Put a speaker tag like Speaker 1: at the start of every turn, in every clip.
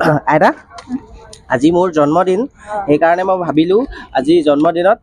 Speaker 1: আইতা আজি মোৰ জন্মদিন সেইকাৰণে মই ভাবিলোঁ আজি জন্মদিনত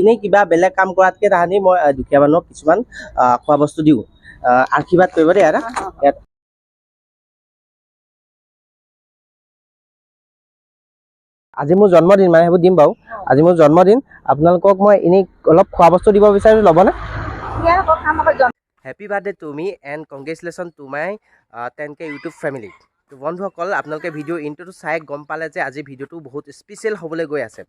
Speaker 1: এনেই কিবা বেলেগ কাম কৰাতকৈ তাহানি মই দুখীয়া মানুহক কিছুমান খোৱা বস্তু দিওঁ। আশীৰ্বাদ কৰিব দেই আইতা ইয়াত আজি মোৰ জন্মদিন মানে সেইবোৰ দিম বাৰু। আজি মোৰ জন্মদিন আপোনালোকক মই এনেই অলপ খোৱা বস্তু দিব বিচাৰোঁ ল'বনে? Happy birthday to me and congratulations to my ten K YouTube family তো বন্ধুসকল আপোনালোকে ভিডিঅ' ইনটোটো চাই গম পালে যে আজি ভিডিঅ'টো বহুত স্পেচিয়েল হ'বলৈ গৈ আছে।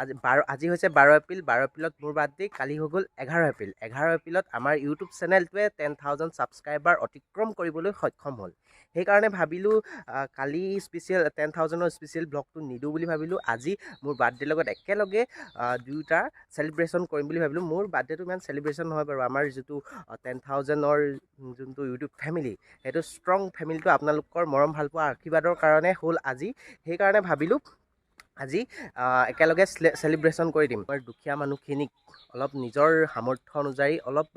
Speaker 1: আজি বাৰ আজি হৈছে বাৰ এপ্ৰিল বাৰ এপ্ৰিলত মোৰ বাৰ্থডে কালি হৈ গ'ল এঘাৰ এপ্ৰিল। এঘাৰ এপ্ৰিলত আমাৰ ইউটিউব চেনেলটোৱে টেন থাউজেণ্ড ছাবস্ক্ৰাইবাৰ অতিক্ৰম কৰিবলৈ সক্ষম হ'ল। সেইকাৰণে ভাবিলোঁ কালি স্পেচিয়েল টেন থাউজেণ্ডৰ স্পেচিয়েল ব্লগটো নিদিওঁ বুলি ভাবিলোঁ। আজি মোৰ বাৰ্থডেৰ লগত একেলগে দুয়োটা চেলিব্ৰেশ্যন কৰিম বুলি ভাবিলোঁ। মোৰ বাৰ্থডেটো ইমান চেলিব্ৰেশ্যন নহয় বাৰু। আমাৰ যিটো টেন থাউজেণ্ডৰ যোনটো ইউটিউব ফেমিলি সেইটো ষ্ট্ৰং ফেমিলিটো আপোনালোকৰ মৰম ভালপোৱা আশীৰ্বাদৰ কাৰণে হ'ল আজি। সেইকাৰণে ভাবিলোঁ আজি একেলগে চেলিব্ৰেশ্যন কৰি দিম। আমাৰ দুখীয়া মানুহখিনিক অলপ নিজৰ সামৰ্থ্য অনুযায়ী অলপ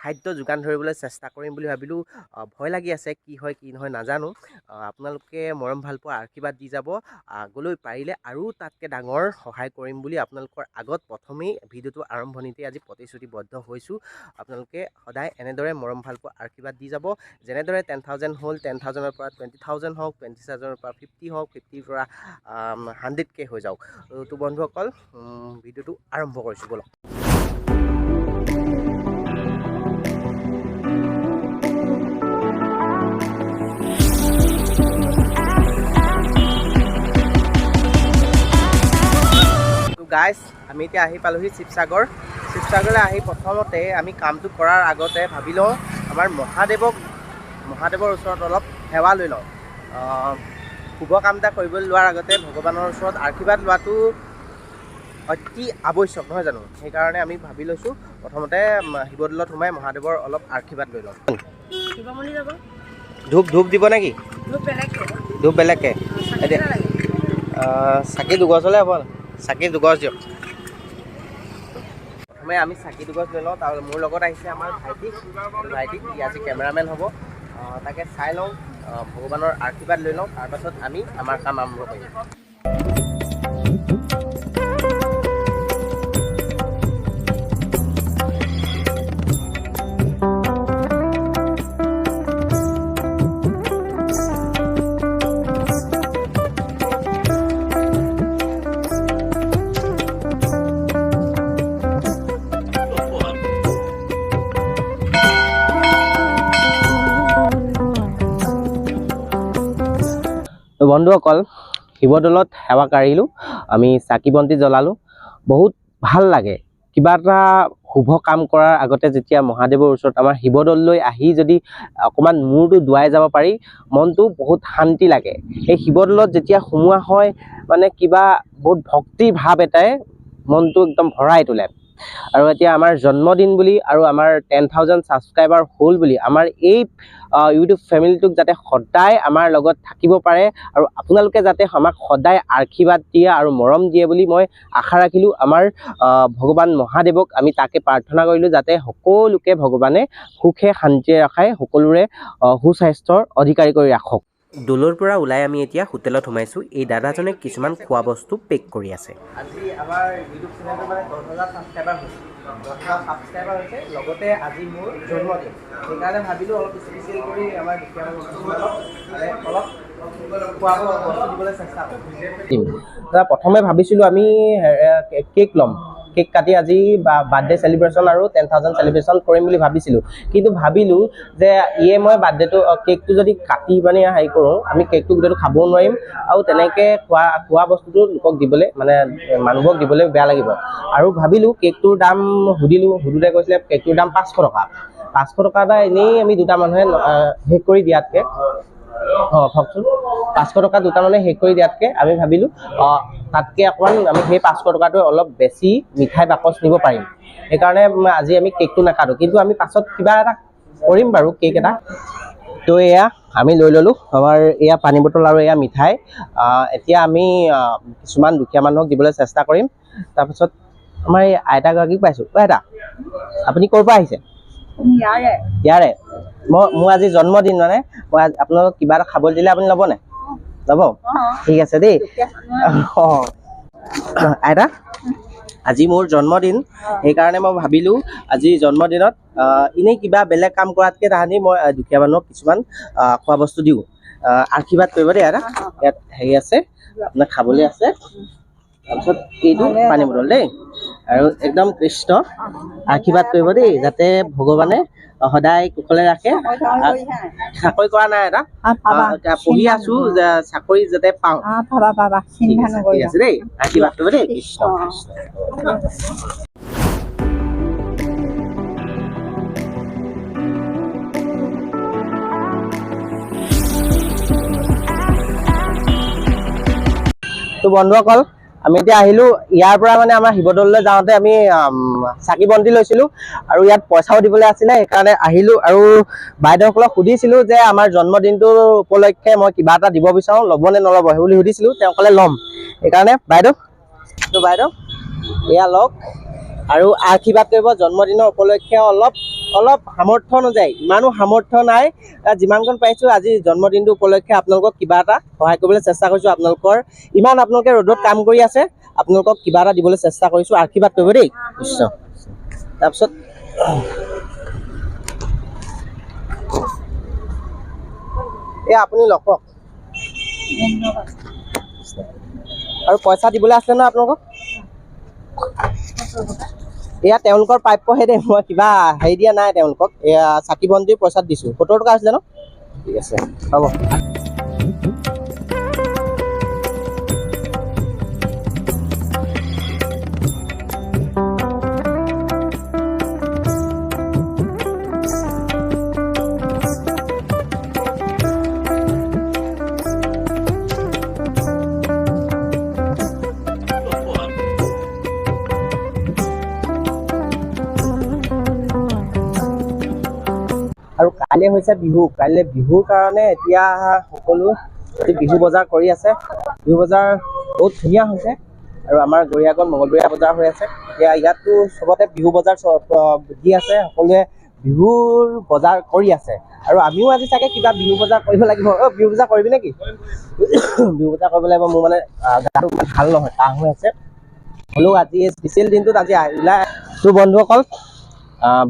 Speaker 1: খাদ্য যোগান ধৰিবলৈ চেষ্টা কৰিম বুলি ভাবিলোঁ। ভয় লাগি আছে কি হয় কি নহয় নাজানো। আপোনালোকে মৰম ভালপোৱা আশীৰ্বাদ দি যাব। আগলৈ পাৰিলে আৰু তাতকৈ ডাঙৰ সহায় কৰিম বুলি আপোনালোকৰ আগত প্ৰথমেই ভিডিঅ'টো আৰম্ভণিতে আজি প্ৰতিশ্ৰুতিবদ্ধ হৈছোঁ। আপোনালোকে সদায় এনেদৰে মৰম ভালপোৱা আশীৰ্বাদ দি যাব। যেনেদৰে টেন থাউজেণ্ড হ'ল টেন থাউজেণ্ডৰ পৰা টুৱেণ্টি থাউজেণ্ড হওক টুৱেণ্টি থাউজেণ্ডৰ পৰা ফিফটি হওক ফিফটিৰ পৰা হাণ্ড্ৰেড কে হৈ যাওক। তো বন্ধুসকল ভিডিঅ'টো আৰম্ভ কৰিছোঁ। ব'লক। গাইজ আমি এতিয়া আহি পালোহি শিৱসাগৰ। শিৱসাগৰলৈ আহি প্ৰথমতে আমি কামটো কৰাৰ আগতে ভাবি লওঁ আমাৰ মহাদেৱক মহাদেৱৰ ওচৰত অলপ সেৱা লৈ লওঁ। শুভ কাম এটা কৰিবলৈ লোৱাৰ আগতে ভগৱানৰ ওচৰত আশীৰ্বাদ লোৱাটো অতি আৱশ্যক নহয় জানো? সেইকাৰণে আমি ভাবি লৈছোঁ প্ৰথমতে শিৱদৌলত সোমাই মহাদেৱৰ অলপ আশীৰ্বাদ লৈ লওঁ। ধূপ ধূপ দিব নেকি? ধূপ বেলেগকৈ। এতিয়া চাকি দুগজ হ'লে হ'ব। চাকি দুগজ দিয়ক। প্ৰথমে আমি চাকি দুগজ লৈ লওঁ, তাৰ মোৰ লগত আহিছে আমাৰ ভাইটি। ভাইটি ই আজি কেমেৰামেন হ'ব। তাকে চাই লওঁ ভগৱানৰ আশীৰ্বাদ লৈ লওঁ, তাৰপাছত আমি আমাৰ কাম আৰম্ভ কৰিম। বন্ধুসকল শিৱদৌলত সেৱা কাঢ়িলোঁ আমি চাকি বন্তি জ্বলালোঁ। বহুত ভাল লাগে। কিবা এটা শুভ কাম কৰাৰ আগতে যেতিয়া মহাদেৱৰ ওচৰত আমাৰ শিৱদৌললৈ আহি যদি অকণমান মূৰটো দুৱাই যাব পাৰি মনটো বহুত শান্তি লাগে। এই শিৱদৌলত যেতিয়া সোমোৱা হয় মানে কিবা বহুত ভক্তি ভাৱ এটাই মনটো একদম ভৰাই তোলে। আৰু এতিয়া আমাৰ জন্মদিন বুলি আৰু আমাৰ টেন থাউজেণ্ড ছাবস্ক্ৰাইবাৰ হ'ল বুলি আমাৰ এই ইউটিউব ফেমিলিটোক যাতে সদায় আমাৰ লগত থাকিব পাৰে আৰু আপোনালোকে যাতে আমাক সদায় আশীৰ্বাদ দিয়ে আৰু মৰম দিয়ে বুলি মই আশা ৰাখিলোঁ। আমাৰ ভগৱান মহাদেৱক আমি তাকে প্ৰাৰ্থনা কৰিলোঁ যাতে সকলোকে ভগৱানে সুখে শান্তিৰে ৰখাই সকলোৰে সুস্বাস্থ্যৰ অধিকাৰী কৰি ৰাখক। দৌলৰ পৰা ওলাই আমি এতিয়া হোটেলত সোমাইছোঁ। এই দাদাজনে কিছুমান খোৱা বস্তু পেক কৰি আছে। আজি আমাৰ ইউটিউব চেনেলটো মানে দহ হাজাৰ ছাবস্ক্ৰাইবাৰ হৈছে। দহ হাজাৰ ছাবস্ক্ৰাইবাৰ হৈছে লগতে আজি মোৰ জন্মদিন। সেইকাৰণে ভাবিলোঁ অলপ স্পেচিয়েল কৰি আমাৰ দুখীয়া মানুহবিলাকক মানে অলপ খোৱা বোৱা বস্তু দিবলৈ চেষ্টা কৰিম দাদা প্ৰথমে ভাবিছিলোঁ আমি কেক ল'ম। কেক কাটি আজি বাৰ্থডে চেলিব্ৰেশ্যন আৰু টেন থাউজেণ্ড চেলিব্ৰেশ্যন কৰিম বুলি ভাবিছিলোঁ। কিন্তু ভাবিলোঁ যে ইয়ে মই বাৰ্থডেটো কেকটো যদি কাটি মানে হেৰি কৰোঁ আমি কেকটো গোটেইটো খাবও নোৱাৰিম আৰু তেনেকৈ খোৱা খোৱা বস্তুটো লোকক দিবলৈ মানে মানুহবোৰক দিবলৈ বেয়া লাগিব। আৰু ভাবিলোঁ কেকটোৰ দাম সুধিলোঁ সুধোতে কৈছিলে কেকটোৰ দাম পাঁচশ টকা। পাঁচশ টকা এটা এনেই আমি দুটা মানুহে শেষ কৰি দিয়াতকৈ। অঁ কওকচোন পাঁচশ টকা দুটা মানে শেষ কৰি দিয়াতকৈ আমি ভাবিলোঁ তাতকৈ অকণমান আমি সেই পাঁচশ টকাটো অলপ বেছি মিঠাই বাকচ নিব পাৰিম। সেইকাৰণে আজি আমি কেকটো নাকাটোঁ। কিন্তু আমি পাছত কিবা এটা কৰিম বাৰু কেক এটা। তো এয়া আমি লৈ ল'লোঁ আমাৰ এয়া পানী বটল আৰু এয়া মিঠাই। এতিয়া আমি কিছুমান দুখীয়া মানুহক দিবলৈ চেষ্টা কৰিম। তাৰপিছত আমাৰ এই আইতাগৰাকীক পাইছোঁ। অ' আইতা আপুনি ক'ৰ পৰা আহিছে?
Speaker 2: ইয়াৰে।
Speaker 1: মই মোৰ আজি জন্মদিন মানে মই আপোনালোকক কিবা এটা খাবলৈ দিলে আপুনি ল'বনে
Speaker 2: অঁ।
Speaker 1: ঠিক আছে দেই। অঁ। আইতা আজি মোৰ জন্মদিন সেইকাৰণে মই ভাবিলোঁ আজি জন্মদিনত এনেই কিবা বেলেগ কাম কৰাতকৈ তাহানি মই দুখীয়া মানুহক কিছুমান খোৱা বস্তু দিওঁ। আশীৰ্বাদ কৰিব দেই আইতা। ইয়াত হেৰি আছে আপোনাক খাবলৈ আছে। তাৰপিছত এইটো পানী বটল দেই। আৰু একদম কৃষ্ণ আশীৰ্বাদ কৰিব দেই যাতে ভগৱানে সদায় কুশলে ৰাখে। চাকৰি কৰা নাই এটা। পঢ়ি আছো চাকৰি যাতে পাওঁ। ঠিক আছে দেই। আশীৰ্বাদ কৰিব দেই কৃষ্ণ। তো বন্ধুসকল আমি এতিয়া আহিলো ইয়াৰ পৰা মানে আমাৰ শিৱদৌললৈ যাওঁতে আমি চাকি বন্তি লৈছিলো আৰু ইয়াত পইচাও দিবলৈ আছিলে সেইকাৰণে আহিলো আৰু বাইদেউসকলক সুধিছিলো যে আমাৰ জন্মদিনটোৰ উপলক্ষে মই কিবা এটা দিব বিচাৰোঁ ল'ব নে নল'ব সেই বুলি সুধিছিলো তেওঁ ক'লে ল'ম। সেইকাৰণে বাইদেউ? বাইদেউ এয়া লওক। আৰু আশীৰ্বাদ কৰিব জন্মদিনৰ উপলক্ষে অলপ অলপ সামৰ্থ্য অনুযায়ী ইমানো সামৰ্থ্য নাই যিমানকণ পাৰিছোঁ আজি জন্মদিনটো উপলক্ষে আপোনালোকক কিবা এটা সহায় কৰিবলৈ চেষ্টা কৰিছোঁ। আপোনালোকৰ ইমান আপোনালোকে ৰ'দত কাম কৰি আছে আপোনালোকক কিবা এটা দিবলৈ চেষ্টা কৰিছোঁ আশীৰ্বাদ কৰিব দেই। তাৰপিছত এই আপুনি লওক আৰু পইচা দিবলৈ আছে নহয় আপোনালোকক? এয়া তেওঁলোকৰ প্ৰাপ্যহে দেই মই কিবা হেৰি দিয়া নাই তেওঁলোকক। এয়া চাকি বন্তিৰ পইচাত দিছোঁ। সত্তৰ টকা আছিলে ন ঠিক আছে হ'ব। কাইলৈ হৈছে বিহু। কাইলৈ বিহুৰ কাৰণে এতিয়া সকলো বিহু বজাৰ কৰি আছে। বিহু বজাৰ বহুত ধুনীয়া হৈছে আৰু আমাৰ গৰিয়াগত মঙলবৰীয়া বজাৰ হৈ আছে। এতিয়া ইয়াতো চবতে বিহু বজাৰ দি আছে সকলোৱে বিহুৰ বজাৰ কৰি আছে। আৰু আমিও আজি চাগে কিবা বিহু বজাৰ কৰিব লাগিব। অ' বিহু বজাৰ কৰিবি নেকি? বিহু বজাৰ কৰিব লাগিব মোৰ মানে গাটো ভাল নহয় কাহ হৈ আছে। হ'লেও আজি স্পেচিয়েল দিনটোত আজি ওলাই তো বন্ধুসকল।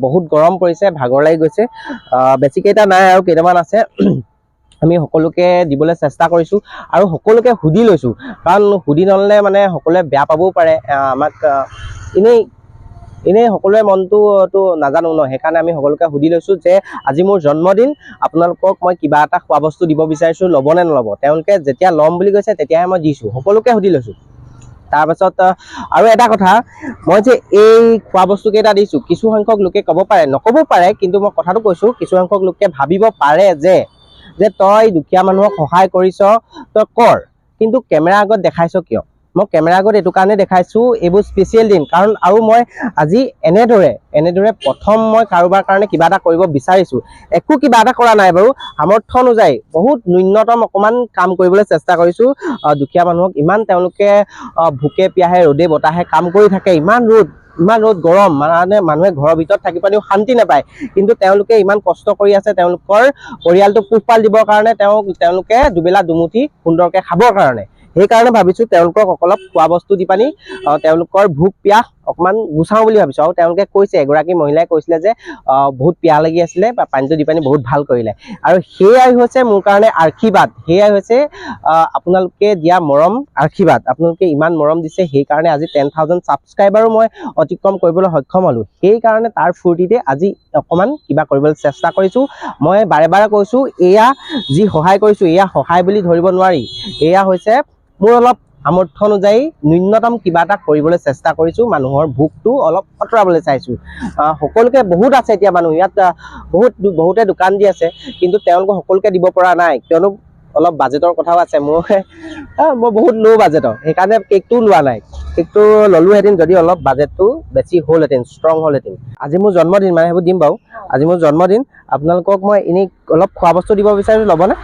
Speaker 1: বহুত গৰম পৰিছে ভাগৰ লাগি গৈছে। আহ, বেছি কেইটা নাই আৰু কেইটামান আছে। আমি সকলোকে দিবলৈ চেষ্টা কৰিছোঁ আৰু সকলোকে সুধি লৈছোঁ। কাৰণ সুধি নল'লে মানে সকলোৱে বেয়া পাবও পাৰে। আমাক এনেই এনেই সকলোৰে মনটোতো নাজানো ন। সেইকাৰণে আমি সকলোকে সুধি লৈছোঁ যে আজি মোৰ জন্মদিন আপোনালোকক মই কিবা এটা খোৱা বস্তু দিব বিচাৰিছোঁ ল'ব নে নল'ব? তেওঁলোকে যেতিয়া ল'ম বুলি কৈছে তেতিয়াহে মই দিছোঁ। সকলোকে সুধি লৈছোঁ। তাৰপাছত আৰু এটা কথা মই যে এই খোৱা বস্তু কেইটা দিছোঁ কিছু সংখ্যক লোকে ক'ব পাৰে নক'ব পাৰে কিন্তু মই কথাটো কৈছোঁ কিছু সংখ্যক লোকে ভাবিব পাৰে যে যে তই দুখীয়া মানুহক সহায় কৰিছ তই কৰ কিন্তু কেমেৰা আগত দেখাইছ কিয়? মই কেমেৰা আগত এইটো কাৰণে দেখাইছোঁ এইবোৰ স্পেচিয়েল দিন। কাৰণ আৰু মই আজি এনেদৰে এনেদৰে প্ৰথম মই কাৰোবাৰ কাৰণে কিবা এটা কৰিব বিচাৰিছোঁ। একো কিবা এটা কৰা নাই বাৰু। সামৰ্থ্য অনুযায়ী বহুত ন্যূনতম অকণমান কাম কৰিবলৈ চেষ্টা কৰিছোঁ। দুখীয়া মানুহক ইমান তেওঁলোকে ভোকে পিয়াহে ৰ'দে বতাহে কাম কৰি থাকে। ইমান ৰ'দ ইমান ৰ'দ গৰম। মানে মানুহে ঘৰৰ ভিতৰত থাকি পানিও শান্তি নাপায়। কিন্তু তেওঁলোকে ইমান কষ্ট কৰি আছে তেওঁলোকৰ পৰিয়ালটোক পোহপাল দিবৰ কাৰণে তেওঁ তেওঁলোকে দুবেলা দুমুঠি সুন্দৰকৈ খাবৰ কাৰণে। সেইকাৰণে ভাবিছোঁ তেওঁলোকক অলপ খোৱা বস্তু দি পানি তেওঁলোকৰ ভোক পিয়াহ অকণমান গুচাওঁ বুলি ভাবিছোঁ। আৰু তেওঁলোকে কৈছে এগৰাকী মহিলাই কৈছিলে যে বহুত পিয়াহ লাগি আছিলে বা পানীটো দি পানি বহুত ভাল কৰিলে। আৰু সেয়াই হৈছে মোৰ কাৰণে আশীৰ্বাদ সেয়াই হৈছে আপোনালোকে দিয়া মৰম আশীৰ্বাদ আপোনালোকে ইমান মৰম দিছে সেইকাৰণে আজি টেন থাউজেণ্ড ছাবস্ক্ৰাইবাৰো মই অতিক্ৰম কৰিবলৈ সক্ষম হ'লোঁ। সেইকাৰণে তাৰ ফূৰ্তিতে আজি অকণমান কিবা কৰিবলৈ চেষ্টা কৰিছোঁ। মই বাৰে বাৰে কৈছোঁ এয়া যি সহায় কৰিছোঁ এয়া সহায় বুলি ধৰিব নোৱাৰি। এয়া হৈছে মোৰ অলপ সামৰ্থ্য অনুযায়ী ন্যূনতম কিবা এটা কৰিবলৈ চেষ্টা কৰিছোঁ। মানুহৰ ভোকটো অলপ আঁতৰাবলৈ চাইছোঁ। সকলোকে বহুত আছে এতিয়া মানুহ। ইয়াত বহুত বহুতে দোকান দি আছে কিন্তু তেওঁলোকে সকলোকে দিব পৰা নাই। কিয়নো অলপ বাজেটৰ কথাও আছে। মোৰ মই বহুত ল' বাজেটৰ। সেইকাৰণে কেকটোও লোৱা নাই। কেকটো ল'লোহেঁতেন যদি অলপ বাজেটটো বেছি হ'লহেঁতেন ষ্ট্ৰং হ'লহেঁতেন। আজি মোৰ জন্মদিন মানে সেইবোৰ দিম বাৰু। আজি মোৰ জন্মদিন। আপোনালোকক মই এনেই অলপ খোৱা বস্তু দিব বিচাৰিছোঁ ল'বনে?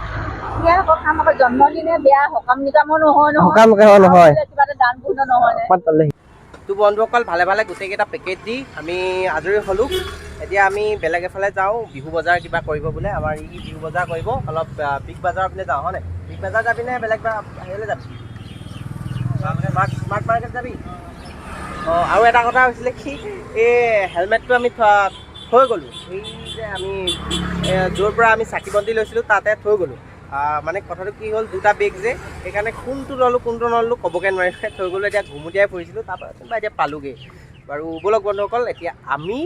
Speaker 2: ইয়াৰ আকৌ কাম আকৌ জন্মদিনে বেয়া সকাম নিকামো নহয় নহয়।
Speaker 1: সকাম কেতিয়াও নহয়।
Speaker 2: আৰু কিবা এটা দান পুণ্য নহয় নে?
Speaker 1: অকণমান তললৈ তো বন্ধুসকল ভালে ভালে গোটেইকেইটা পেকেট দি আমি আজৰি হ'লোঁ। এতিয়া আমি বেলেগ এফালে যাওঁ বিহু বজাৰ কিবা কৰিব বোলে। আমাৰ ই বিহু বজাৰ কৰিব। অলপ বিগ বাজাৰৰ পিনে যাওঁ হয়নে বিগ বাজাৰ যাবি নে বেলেগ হেৰিলৈ যাবি? স্মাৰ্ট মাৰ্কেট যাবি? অঁ আৰু এটা কথা হৈছিলে কি এই হেলমেটটো আমি থৈ গ'লোঁ। এই যে আমি য'ৰ পৰা আমি চাকি বন্তি লৈছিলোঁ তাতে থৈ গ'লোঁ। মানে কথাটো কি হ'ল, দুটা বেগ যে, সেইকাৰণে কোনটো ল'লোঁ, কোনটো নললোঁ ক'বগৈ নোৱাৰিলোঁ থৈ গ'লোঁ, এতিয়া ঘুমুটিয়াই ফুৰিছিলোঁ, তাৰপৰা কোনোবা এতিয়া পালোগৈ। বাৰু ব'লক বন্ধুসকল, এতিয়া আমি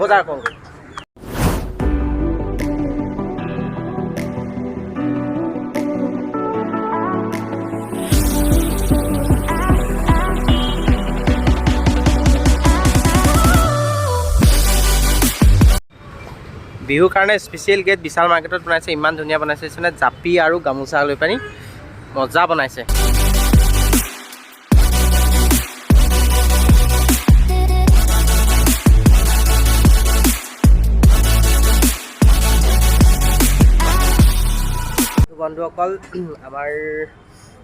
Speaker 1: বজাৰ কৰোঁ। বিহুৰ কাৰণে স্পেচিয়েল গেট বিশাল মাৰ্কেটত বনাইছে, ইমান ধুনীয়া বনাইছে মানে জাপি আৰু গামোচা লৈ পানি মজা বনাইছে। বন্ধুসকল, আমাৰ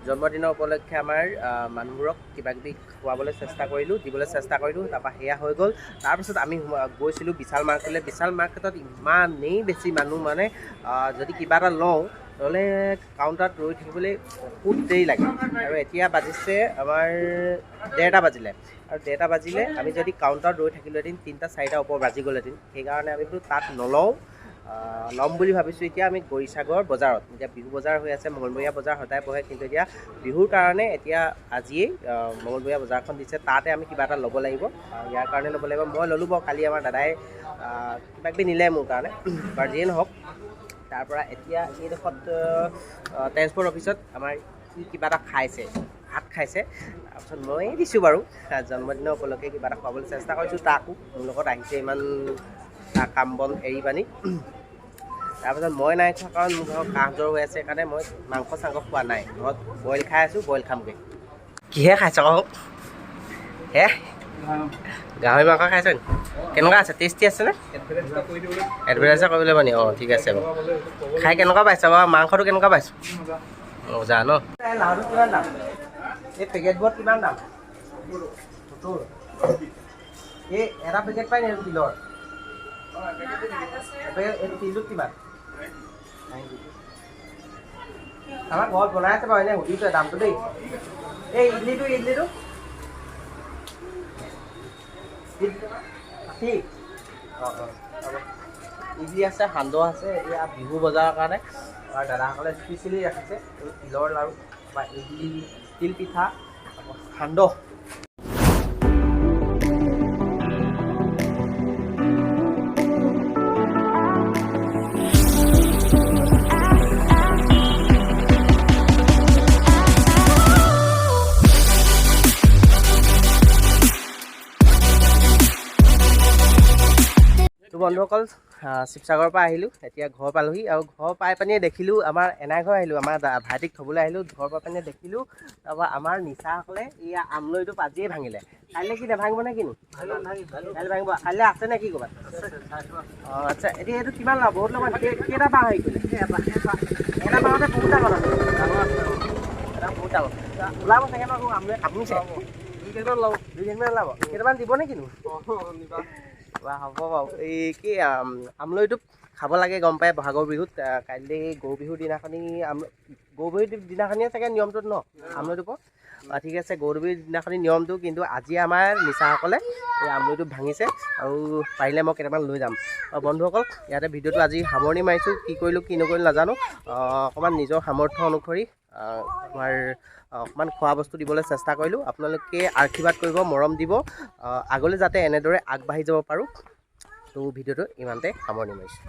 Speaker 1: জন্মদিনৰ উপলক্ষে আমাৰ মানুহবোৰক কিবা কিবি খুৱাবলৈ চেষ্টা কৰিলোঁ, দিবলৈ চেষ্টা কৰিলোঁ, তাৰপৰা সেয়া হৈ গ'ল। তাৰপিছত আমি গৈছিলোঁ বিশাল মাৰ্কেটলৈ। বিশাল মাৰ্কেটত ইমানেই বেছি মানুহ মানে যদি কিবা এটা লওঁ, নহ'লে কাউণ্টাৰত ৰৈ থাকিবলৈ বহুত দেৰি লাগে। আৰু এতিয়া বাজিছে আমাৰ ডেৰটা বাজিলে। আৰু ডেৰটা বাজিলে আমি যদি কাউণ্টাৰত ৰৈ থাকিলোহেঁতেন, তিনিটা চাৰিটা ওপৰ বাজি গ'লহেঁতেন। সেইকাৰণে আমি বোলো তাত নলওঁ। ল'ম বুলি ভাবিছোঁ এতিয়া আমি গৰিসাগৰ বজাৰত। এতিয়া বিহু বজাৰ হৈ আছে মঙলবৰীয়া বজাৰ সদায় বহে কিন্তু এতিয়া বিহুৰ কাৰণে এতিয়া আজিয়েই আহ, মঙলবৰীয়া বজাৰখন দিছে তাতে আমি কিবা এটা ল'ব লাগিব। ইয়াৰ কাৰণে ল'ব লাগিব। মই ল'লোঁ বাৰু কালি আমাৰ দাদাই কিবা কিবি নিলে মোৰ কাৰণে বাৰু যিয়ে নহওক। তাৰপৰা এতিয়া এইডোখৰত ট্ৰেন্সপৰ্ট অফিচত আমাৰ সি কিবা এটা খাইছে ভাত খাইছে। তাৰপিছত মই দিছোঁ বাৰু জন্মদিনৰ উপলক্ষে কিবা এটা খুৱাবলৈ চেষ্টা কৰিছোঁ। তাকো মোৰ লগত আহিছে ইমান কাম বন এৰি পানি। তাৰপিছত মই নাই খোৱা কাৰণ মোৰ ঘৰত কাহ জ্বৰ হৈ আছে, সেইকাৰণে মই মাংস চাংস খোৱা নাই। ঘৰত বইল খাই আছোঁ বইল খামগৈ। কিহে খাইছ আকৌ হে? গাহৰি মাংস খাইছ নি কেনেকুৱা আছে? টেষ্টি আছেনে এডভাৰটাইজাৰ কৰিব লাগিব নি? অঁ, ঠিক আছে বাৰু। খাই কেনেকুৱা পাইছ বাৰু মাংসটো কেনেকুৱা পাইছ? মজা ন? লাড়ুটো কিমান দাম এই পেকেটবোৰত কিমান দাম? এই এটা পেকেট পাই নি এইটো তিলৰ? এইটো তিলটোত কিমান? আমাৰ ঘৰত বনাই আছে বাৰু এনেই সুধিছোঁ দামটো দেই এই ইডলিটো ইডলিটো ঠিক অঁ অঁ ইডলি আছে সান্দহ আছে এতিয়া বিহু বজাৰৰ কাৰণে আমাৰ দাদাসকলে স্পেচিয়েলি ৰাখিছে তিলৰ লাড়ু বা ইডলি তিল পিঠা সান্দহ বন্ধুসকল শিৱসাগৰৰ পৰা আহিলোঁ এতিয়া ঘৰ পালোহি আৰু ঘৰ পাই পানিয়ে দেখিলোঁ আমাৰ এনাই ঘৰ আহিলোঁ আমাৰ ভাইটিক থ'বলৈ আহিলোঁ ঘৰ পাই পানিয়ে দেখিলোঁ তাৰপৰা আমাৰ নিচাসকলে এয়া আমলৈটো আজিয়ে ভাঙিলে। কাইলৈ কি নাভাঙিব নে কিনো? কাইলৈ ভাঙিব। কাইলৈ আছে নে কি ক'ৰবাত? অঁ আচ্ছা এতিয়া এইটো কিমান লাভ বহুত ল'ব কেই- কেইটা বাঁহ হেৰি কৰিলে? এটা বাঁহতে বহুত ডাঙৰ এটা বহুত ডাঙৰ। ওলাব চাগে ন আমলৈ কামুৰিছে দুই কেজিমান ওলাব। দুই কেজিমান ওলাব। কেইটামান দিব নে কিনো? বা হ'ব এই কি আম, আমলৈটো খাব লাগে গম পায় বহাগৰ বিহুত। কাইলৈ গৰু বিহুৰ দিনাখনি আম গৰু বিহুৰ দিনাখনিয়ে চাগে নিয়মটোত ন আমলৈটো প ঠিক আছে গৰু বিহুৰ দিনাখনি নিয়মটো কিন্তু আজি আমাৰ নিচাসকলে এই আমলৈটো ভাঙিছে আৰু পাৰিলে মই কেইটামান লৈ যাম। আৰু বন্ধুসকল ইয়াতে ভিডিঅ'টো আজি সামৰণি মাৰিছোঁ কি কৰিলোঁ কি নকৰিলোঁ নাজানো। অকণমান নিজৰ সামৰ্থ্য অনুসৰি আমাৰ অকণমান খোৱা বস্তু দিবলৈ চেষ্টা কৰিলোঁ। আপোনালোকে আশীৰ্বাদ কৰিব মৰম দিব আগলৈ যাতে এনেদৰে আগবাঢ়ি যাব পাৰোঁ। ত' ভিডিঅ'টো ইমানতে সামৰণি মাৰিছোঁ।